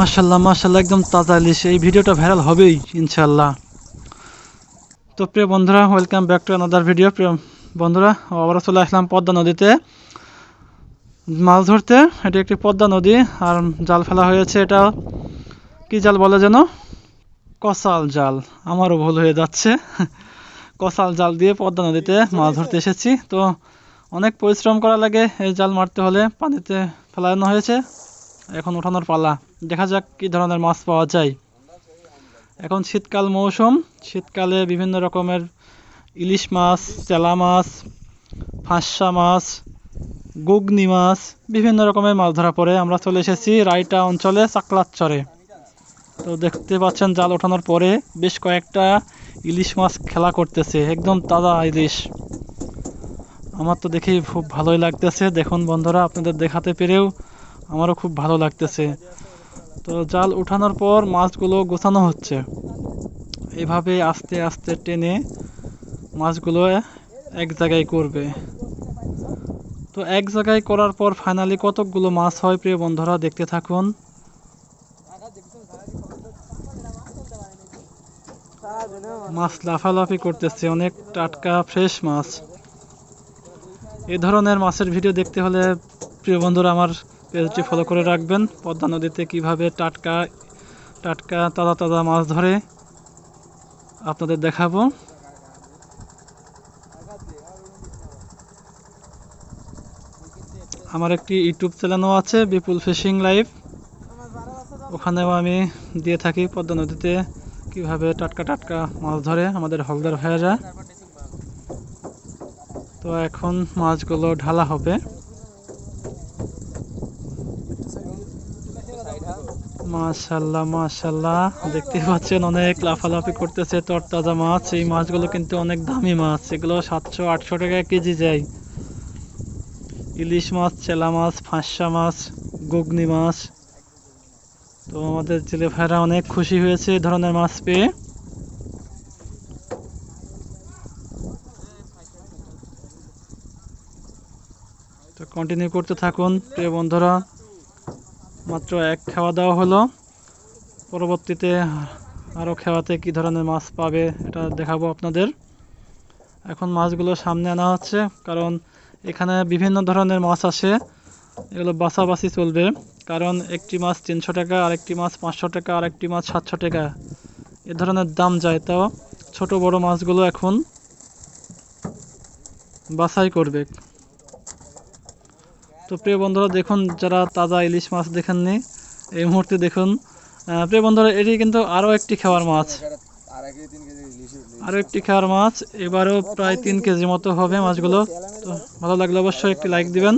মাশাল্লাহ মাশাল্লাহ একদম তাজা ইলিশ। এই ভিডিওটা ভাইরাল হবেই ইনশাল্লাহ তো প্রিয় বন্ধুরা welcome back to another video প্রিয় বন্ধুরা, আবারও চলে আসলাম পদ্মা নদীতে। মাছ ধরতে, এটি একটি পদ্মা নদী, আর জাল ফেলা হয়েছে এটা। কি জাল বলে যেন? কসাল জাল। আমারও ভুল হয়ে যাচ্ছে। কসাল জাল দিয়ে পদ্মা নদীতে মাছ ধরতে এসেছি। তো অনেক পরিশ্রম করা লাগে এই জাল মারতে হলে, পানিতে ফেলানো হয়েছে। এখন ওঠানোর পালা। দেখা যাক কি ধরনের মাছ পাওয়া যায়। এখন শীতকাল মৌসুম। শীতকালে বিভিন্ন রকমের ইলিশ মাছ, চেলা মাছ, ফাঁসা মাছ, গুগনি মাছ, বিভিন্ন রকমের মাছ ধরা পড়ে। আমরা চলে এসেছি রায়টা অঞ্চলে চাকলাচ্চরে তো দেখতে পাচ্ছেন জাল ওঠানোর পরে বেশ কয়েকটা ইলিশ মাছ খেলা করতেছে। একদম তাজা ইলিশ। আমার তো দেখেই খুব ভালোই লাগতেছে। দেখুন বন্ধুরা, আপনাদের দেখাতে পেরেও আমারও খুব ভালো লাগতেছে। তো জাল উঠানোর পর মাছগুলো গোছানো হচ্ছে। এভাবে আস্তে আস্তে টেনে মাছগুলো এক জায়গায় করবে। তো এক জায়গায় করার পর ফাইনালি কতকগুলো মাছ হয় প্রিয় বন্ধুরা দেখতে থাকুন। মাছ লাফালাফি করতেছে, অনেক টাটকা ফ্রেশ মাছ। এ ধরনের মাছের ভিডিও দেখতে হলে প্রিয় বন্ধুরা আমার পেজটি ফলো করে রাখবেন। পদ্মা নদীতে কীভাবে টাটকা টাটকা, তাজা তাজা মাছ ধরে আপনাদের দেখাবো। আমার একটি ইউটিউব চ্যানেলও আছে, বিপুল ফিশিং লাইভ। ওখানেও আমি দিয়ে থাকি পদ্মা নদীতে কীভাবে টাটকা টাটকা মাছ ধরে আমাদের হলদার ভাইয়েরা। তো এখন মাছগুলো ঢালা হবে। মাশাল্লাহ মাশাল্লাহ। দেখতে পাচ্ছেন অনেক লাফালাফি করতেছে তরতাজা মাছ। এই মাছগুলো কিন্তু অনেক দামি মাছ। এগুলো সাতশো, আটশো টাকা কেজি যায়। ইলিশ মাছ, চেলা মাছ ফাঁসা মাছ, গুগনি মাছ। তো আমাদের জেলে ভাইরা অনেক খুশি হয়েছে এই ধরনের মাছ পেয়ে। তো কন্টিনিউ করতে থাকুন, প্রিয় বন্ধুরা। মাত্র এক খাওয়া দাওয়া হলো। পরবর্তীতে আরও খাওয়াতে কি ধরনের মাছ পাবে এটা দেখাবো আপনাদের। এখন মাছগুলো সামনে আনা হচ্ছে, কারণ এখানে বিভিন্ন ধরনের মাছ আসে। এগুলো বাছাবাছি চলবে, কারণ একটি মাছ তিনশো টাকা, আরেকটি মাছ পাঁচশো টাকা, আরেকটি মাছ সাতশো টাকা। এ ধরনের দাম যায়, তাও ছোট বড় মাছগুলো এখন বাছাই করবে। তো প্রিয় বন্ধুরা, দেখুন যারা তাজা ইলিশ মাছ দেখেননি, এই মুহূর্তে দেখুন। প্রিয় বন্ধুরা, এটি কিন্তু আরও একটি খাওয়ার মাছ। আরও একটি খাওয়ার মাছ, এবারও প্রায় তিন কেজি মতো হবে মাছগুলো। তো ভালো লাগলে অবশ্যই একটি লাইক দিবেন।